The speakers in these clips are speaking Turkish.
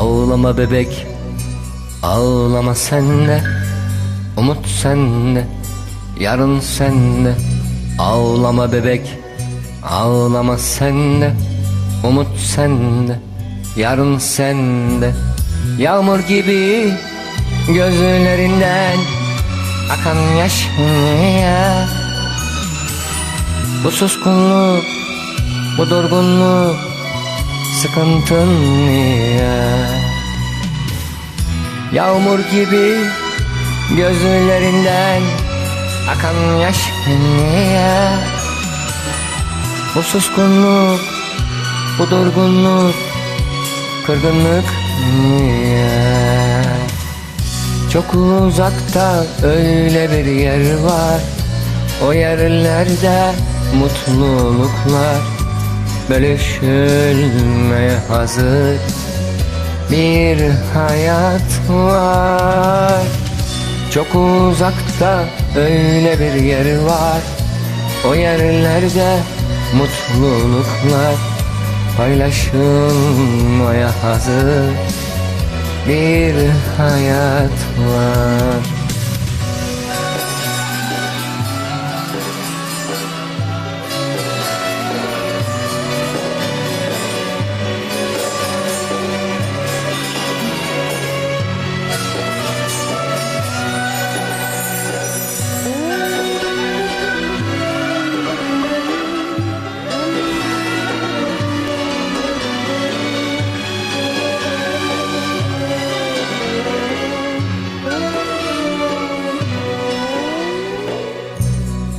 Ağlama bebek Ağlama sen de Umut sende Yarın sende Ağlama bebek Ağlama sen de Umut sende Yarın sende Yağmur gibi Gözlerinden Akan yaş ya Bu suskunluk Bu durgunluk Sıkıntın niye Yağmur gibi Gözlerinden Akan yaş niye Bu suskunluk Bu durgunluk Kırgınlık niye? Çok uzakta öyle bir yer var. O yerlerde mutluluklar Bölüşülmeye hazır bir hayat var. Çok uzakta öyle bir yer var. O yerlerde mutluluklar Paylaşılmaya hazır. Bir hayat var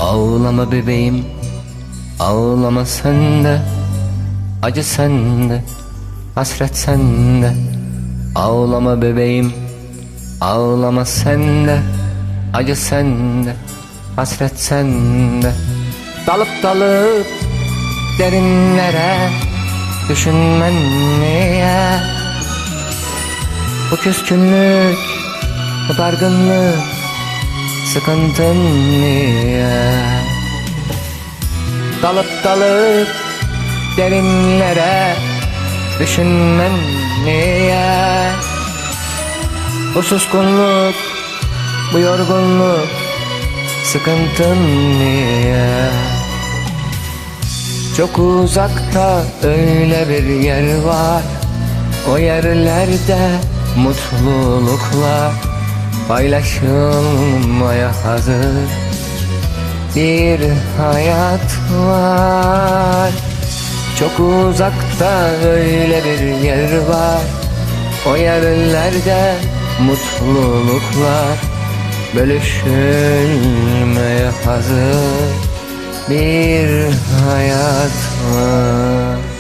Ağlama bebeğim Ağlama sende. Acı sende Hasret sende. Ağlama bebeğim Ağlama sende. Acı sende Hasret sende. Dalıp dalıp Derinlere Düşünmen niye Bu küskünlük Bu dargınlık Sıkıntın niye? Dalıp dalıp derinlere Düşünmen niye? Bu suskunluk Bu yorgunluk Sıkıntın niye? Çok uzakta öyle bir yer var. O yerlerde mutluluklar Paylaşılmaya hazır. Bir hayat var. Çok uzakta öyle bir yer var. O yerlerde mutluluklar Bölüşülmeye hazır. Bir hayat var